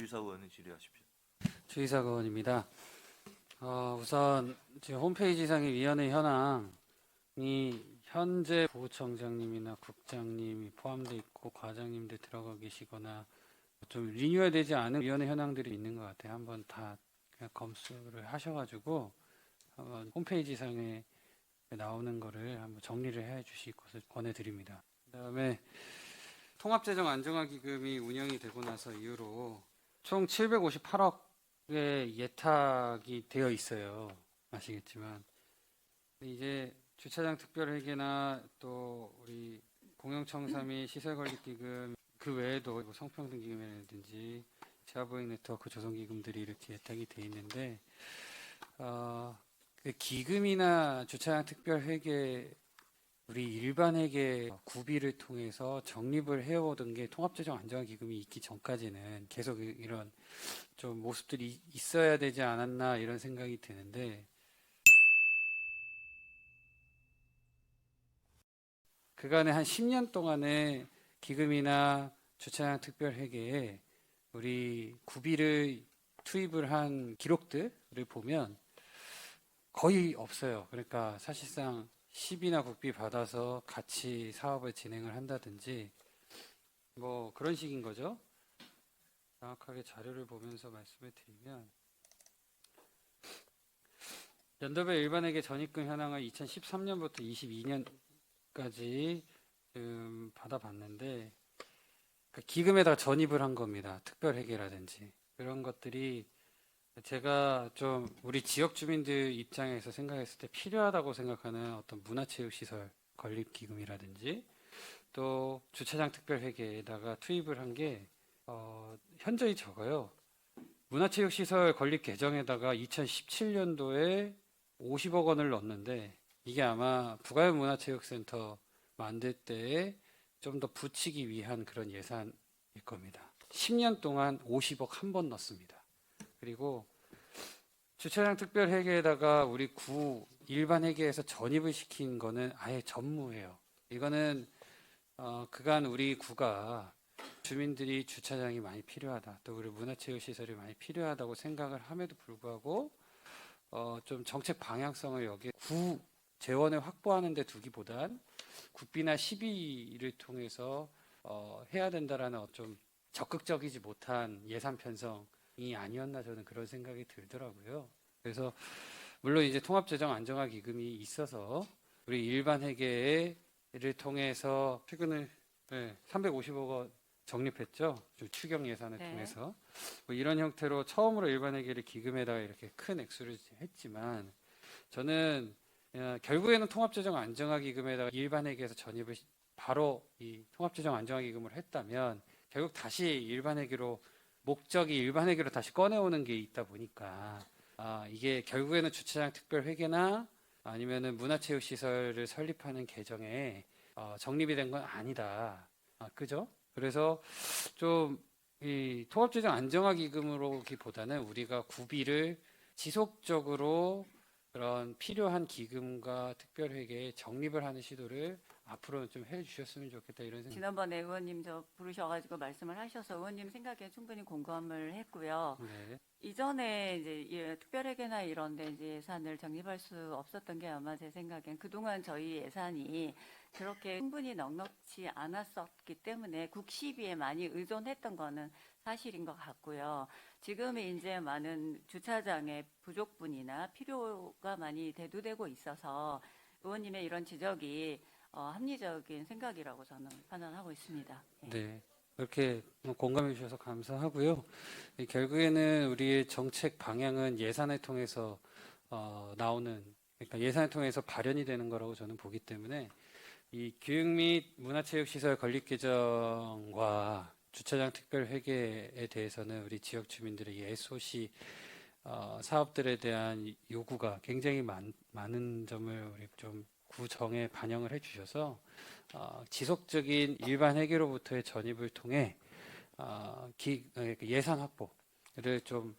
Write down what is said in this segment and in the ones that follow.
주의사 의원님 질의하십시오. 주의사 의원입니다. 어, 우선 지금 홈페이지 상의 위원회 현황이 현재 부청장님이나 국장님이 포함되어 있고 과장님들 들어가 계시거나 좀 리뉴얼 되지 않은 위원회 현황들이 있는 것 같아요. 한번 다 검수를 하셔가지고 한번 홈페이지 상에 나오는 거를 한번 정리를 해 주실 것을 권해드립니다. 그다음에 통합재정 안정화기금이 운영이 되고 나서 이후로 총 758억의 예탁이 되어 있어요. 아시겠지만 이제 주차장 특별회계나 또 우리 공영청사 및 시설관리기금 그 외에도 뭐 성평등기금이라든지 지하보행 네트워크 조성기금들이 이렇게 예탁이 돼 있는데 어, 그 기금이나 주차장 특별회계 우리 일반 회계 구비를 통해서 적립을 해오던 게 통합재정 안정화기금이 있기 전까지는 계속 이- 이런 좀 모습들이 있어야 되지 않았나 이런 생각이 드는데 그간에 한 10년 동안의 기금이나 주차장 특별회계에 우리 구비를 투입을 한 기록들을 보면 거의 없어요. 그러니까 사실상 10이나 국비 받아서 같이 사업을 진행을 한다든지 뭐 그런 식인 거죠. 정확하게 자료를 보면서 말씀을 드리면 연도별 일반회계 전입금 현황을 2013년부터 22년까지 음, 받아봤는데 그 기금에다가 전입을 한 겁니다. 특별회계라든지 그런 것들이 제가 좀 우리 지역 주민들 입장에서 생각했을 때 필요하다고 생각하는 어떤 문화체육시설 건립기금이라든지 또 주차장 특별회계에다가 투입을 한 게 어, 현저히 적어요. 문화체육시설 건립 계정에다가 2017년도에 50억 원을 넣었는데 이게 아마 부가연 문화체육센터 만들 때에 좀더 붙이기 위한 그런 예산일 겁니다. 10년 동안 50억 한 번 넣습니다. 그리고 주차장 특별 회계에다가 우리 구 일반 회계에서 전입을 시킨 거는 아예 전무예요. 이거는 어, 그간 우리 구가 주민들이 주차장이 많이 필요하다, 또 우리 문화체육 시설이 많이 필요하다고 생각을 함에도 불구하고 어, 좀 정책 방향성을 여기 구 재원을 확보하는 데 두기보단 국비나 시비를 통해서 어, 해야 된다라는 어, 좀 적극적이지 못한 예산 편성 이 아니었나 저는 그런 생각이 들더라고요. 그래서 물론 이제 통합재정 안정화 기금이 있어서 우리 일반 회계를 통해서 최근에 네, 350억 원 적립했죠. 좀 추경 예산을 네. 통해서 뭐 이런 형태로 처음으로 일반 회계를 기금에다가 이렇게 큰 액수를 했지만 저는 어, 결국에는 통합재정 안정화 기금에다가 일반 회계에서 전입을 시- 바로 이 통합재정 안정화 기금을 했다면 결국 다시 일반 회계로 목적이 일반 회계로 다시 꺼내오는 게 있다 보니까 아, 이게 결국에는 주차장 특별 회계나 아니면은 문화체육 시설을 설립하는 계정에 어, 적립이 된 건 아니다. 아, 그죠? 그래서 좀 이 통합재정 안정화 기금으로기보다는 우리가 구비를 지속적으로 그런 필요한 기금과 특별회계에 적립을 하는 시도를 앞으로는 좀 해주셨으면 좋겠다 이런 생각. 지난번에 의원님 저 부르셔가지고 말씀을 하셔서 의원님 생각에 충분히 공감을 했고요. 네, 이전에 이제 이 특별회계나 이런데 이제 예산을 적립할 수 없었던 게 아마 제 생각엔 그동안 저희 예산이 그렇게 충분히 넉넉지 않았었기 때문에 국시비에 많이 의존했던 거는 사실인 것 같고요. 지금은 이제 많은 주차장의 부족분이나 필요가 많이 대두되고 있어서 의원님의 이런 지적이 어, 합리적인 생각이라고 저는 판단하고 있습니다. 예. 네. 그렇게 공감해 주셔서 감사하고요. 이 결국에는 우리의 정책 방향은 예산을 통해서 어, 나오는 그러니까 예산을 통해서 발현이 되는 거라고 저는 보기 때문에 이 교육 및 문화체육시설 건립 계정과 주차장 특별 회계에 대해서는 우리 지역 주민들의 이 SOC 어, 사업들에 대한 요구가 굉장히 많, 많은 점을 우리 좀 구정에 반영을 해주셔서 어, 지속적인 일반 회계로부터의 전입을 통해 어, 기, 어, 예산 확보를 좀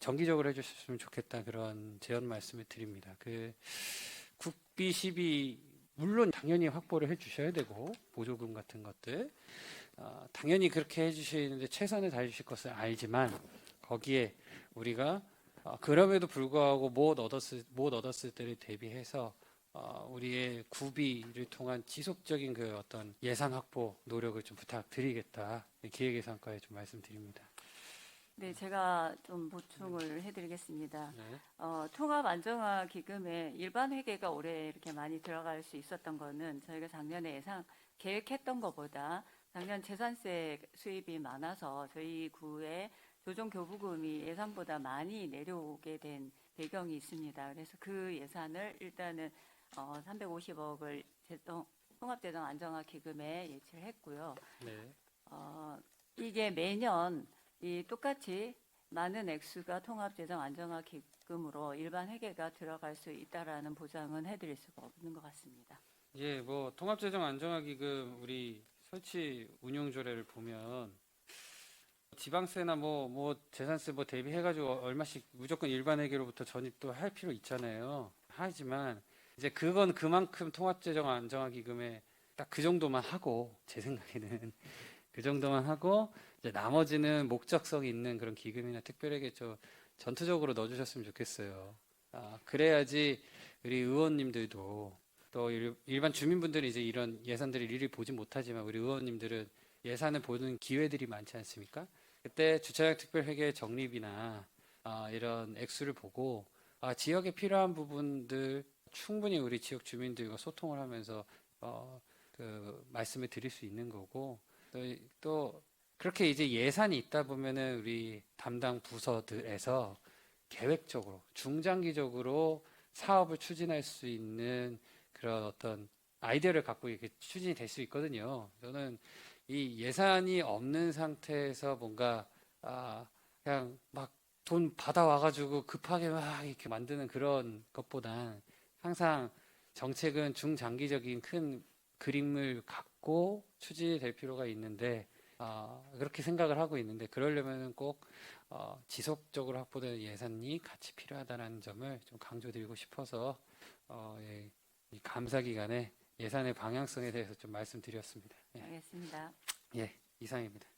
정기적으로 해주셨으면 좋겠다 그런 제언 말씀을 드립니다. 그 국비 시비 물론 당연히 확보를 해주셔야 되고 보조금 같은 것들 어, 당연히 그렇게 해주시는데 최선을 다해주실 것을 알지만 거기에 우리가 어, 그럼에도 불구하고 못 얻었을 못 얻었을 때를 대비해서 어, 우리의 구비를 통한 지속적인 그 어떤 예산 확보 노력을 좀 부탁드리겠다 기획 예산과에 좀 말씀드립니다. 네, 제가 좀 보충을 해드리겠습니다. 네. 어, 통합 안정화 기금에 일반 회계가 올해 이렇게 많이 들어갈 수 있었던 거는 저희가 작년에 예상 계획했던 것보다 작년 재산세 수입이 많아서 저희 구에 조정 교부금이 예상보다 많이 내려오게 된 배경이 있습니다. 그래서 그 예산을 일단은 어, 350억을 통합재정 안정화 기금에 예치를 했고요. 네. 어, 이게 매년 이 똑같이 많은 액수가 통합재정 안정화 기금으로 일반 회계가 들어갈 수 있다라는 보장은 해드릴 수가 없는 것 같습니다. 예, 뭐 통합재정 안정화 기금 우리 설치 운용 조례를 보면 지방세나 뭐 뭐 재산세 뭐 대비해가지고 얼마씩 무조건 일반 회계로부터 전입도 할 필요 있잖아요. 하지만 이제 그건 그만큼 통합재정 안정화기금에 딱 그 정도만 하고 제 생각에는 그 정도만 하고 이제 나머지는 목적성 있는 그런 기금이나 특별하게 저 전투적으로 넣어주셨으면 좋겠어요. 아, 그래야지 우리 의원님들도 또 일- 일반 주민분들이 이제 이런 예산들을 일일이 보지 못하지만 우리 의원님들은 예산을 보는 기회들이 많지 않습니까? 그때 주차장 특별회계 정립이나 아, 이런 액수를 보고 아, 지역에 필요한 부분들 충분히 우리 지역 주민들과 소통을 하면서 어, 그 말씀을 드릴 수 있는 거고 또, 이- 또 그렇게 이제 예산이 있다 보면은 우리 담당 부서들에서 계획적으로 중장기적으로 사업을 추진할 수 있는 그런 어떤 아이디어를 갖고 이렇게 추진이 될 수 있거든요. 저는 이 예산이 없는 상태에서 뭔가 아 그냥 막 돈 받아와가지고 급하게 막 이렇게 만드는 그런 것보단 항상 정책은 중장기적인 큰 그림을 갖고 추진이 될 필요가 있는데 아, 그렇게 생각을 하고 있는데 그러려면은 꼭 어, 지속적으로 확보되는 예산이 같이 필요하다는 점을 좀 강조드리고 싶어서 어, 예, 이 감사 기간에 예산의 방향성에 대해서 좀 말씀드렸습니다. 예, 알겠습니다. 예, 이상입니다.